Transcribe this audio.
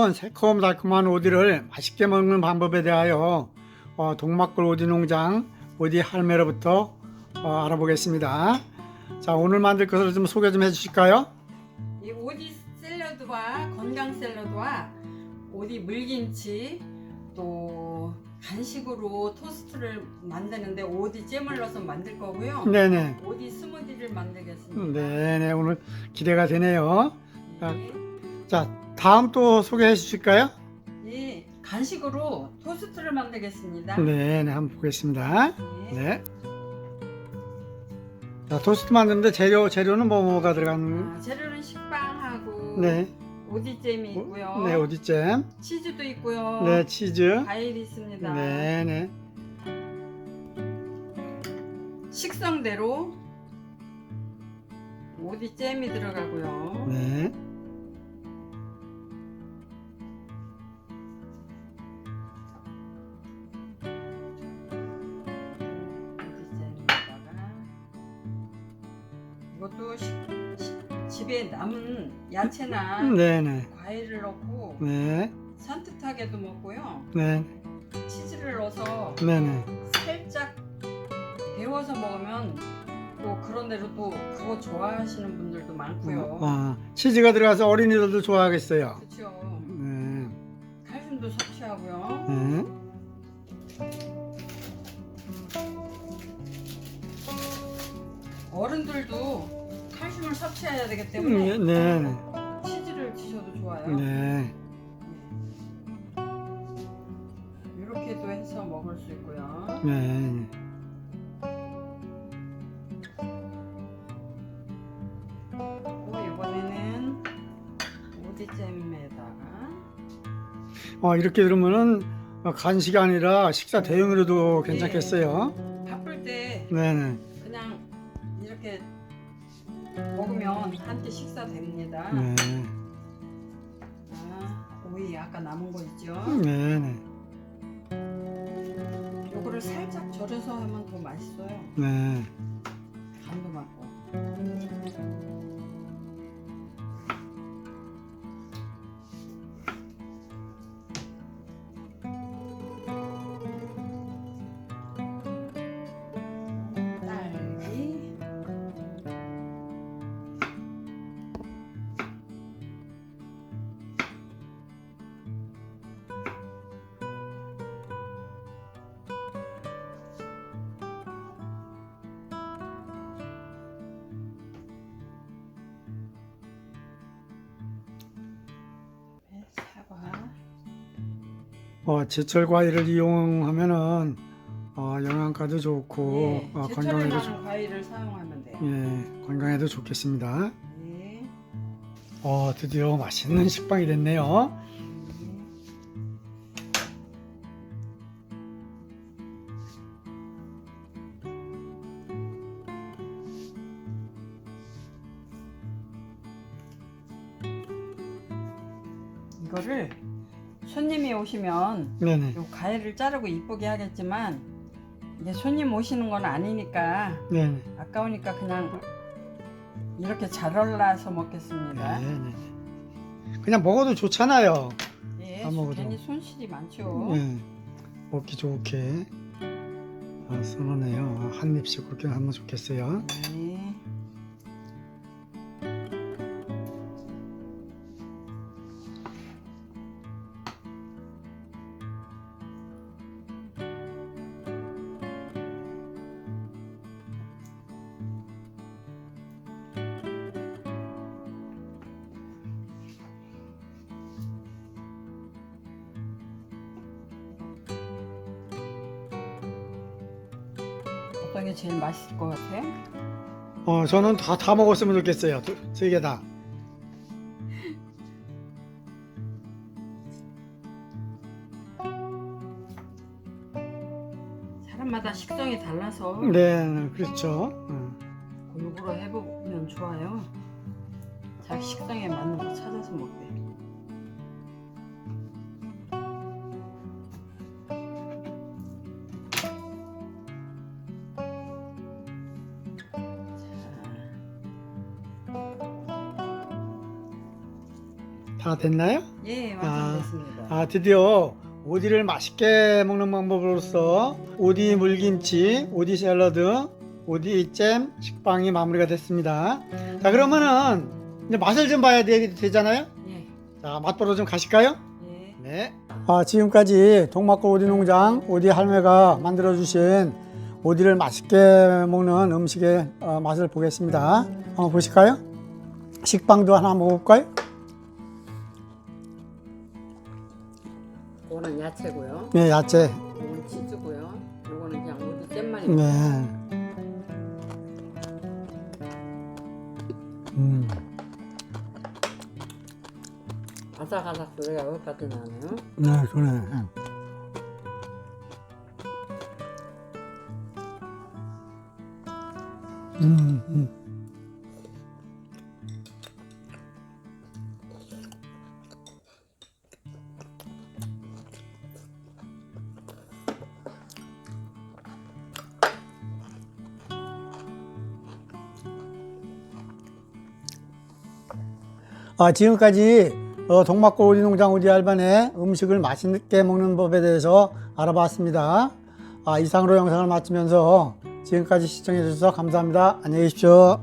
오늘은 새콤달콤한 오디를 맛있게 먹는 방법에 대하여 어, 동막골 오디 농장 오디 할매로부터 어, 알아보겠습니다. 자 오늘 만들 것을 좀 소개 좀 해주실까요? 이 오디 샐러드와 건강 샐러드와 오디 물김치 또 간식으로 토스트를 만드는데 오디 잼을 넣어서 만들 거고요. 네네. 오디 스무디를 만들겠습니다. 네네 오늘 기대가 되네요. 네. 자 다음 또 소개해 주실까요? 이 간식으로 토스트를 만들겠습니다. 네 네 한번 보겠습니다. 네. 네. 자 토스트 만드는데 재료 재료는 뭐가 들어간? 아, 재료는 식빵하고 네. 오디잼이 있고요. 네 오디잼. 치즈도 있고요. 네 치즈. 과일이 있습니다. 네 네. 식성대로 오디잼이 들어가고요. 네. 이것도 시- 시- 집에 남은 야채나 네네. 과일을 넣고 네. 산뜻하게도 먹고요. 네. 치즈를 넣어서 네네. 살짝 데워서 먹으면 또 그런 대로 또 그거 좋아하시는 분들도 많고요. 아, 치즈가 들어가서 어린이들도 좋아하겠어요. 그렇죠. 네. 칼슘도 섭취하고요. 네. 어른들도 칼슘을 섭취해야 되기 네. 때문에 네. 치즈를 드셔도 좋아요. 네. 이렇게도 해서 먹을 수 있고요. 네. 또 이번에는 오디잼에다가 어, 이렇게 들으면은 어, 간식이 아니라 식사 대용으로도 괜찮겠어요. 네, 바쁠 때 네네. 그냥 이렇게 먹으면 한 끼 식사 됩니다. 네. 아, 오이 아까 남은 거 있죠? 네 네. 요거를 살짝 절여서 하면 더 맛있어요. 네. 간도 맞고. 어, 제철 과일을 이용하면은 어, 영양가도 좋고 네, 어, 제철에 건강에도 좋, 나는 과일을 사용하면 돼요. 예, 건강에도 좋겠습니다. 네. 어, 드디어 맛있는 식빵이 됐네요. 이거를 손님이 오시면 네네. 요 과일을 자르고 이쁘게 하겠지만 이게 손님 오시는 건 아니니까 네네. 아까우니까 그냥 이렇게 잘라서 먹겠습니다. 네네. 그냥 먹어도 좋잖아요. 예, 다 먹어도. 괜히 손실이 많죠. 네. 먹기 좋게 어, 선호네요. 한 입씩 그렇게 하면 좋겠어요. 네. 어떤 게 제일 맛있을 것 같아요? 어, 저는 다, 다 먹었으면 좋겠어요. 세 개 다. 사람마다 식성이 달라서 네, 그렇죠. 어. 골고루 해보면 좋아요. 자기 식성에 맞는 거 찾아서 먹대. 다 됐나요? 예, 아, 완성됐습니다. 아, 드디어 오디를 맛있게 먹는 방법으로서 오디 물김치, 오디 샐러드, 오디 잼 식빵이 마무리가 됐습니다. 자, 그러면은 이제 맛을 좀 봐야 되, 되잖아요? 예, 자, 맛보러 좀 가실까요? 예. 네. 아, 지금까지 동막골 오디 농장 오디 할매가 만들어 주신 오디를 맛있게 먹는 음식의 어, 맛을 보겠습니다. 한번 보실까요? 식빵도 하나 먹어볼까요? 야채고요. 네, 야채. 이건 치즈고요. 이거는 그냥 우리 잼만 입니다. 네. 음, 아삭아삭 소리가 여기까지 나네요. 네, 그래. 음, 음. 아, 지금까지 어, 동막골 오리 농장 오디 알반의 음식을 맛있게 먹는 법에 대해서 알아봤습니다. 아, 이상으로 영상을 마치면서 지금까지 시청해 주셔서 감사합니다. 안녕히 계십시오.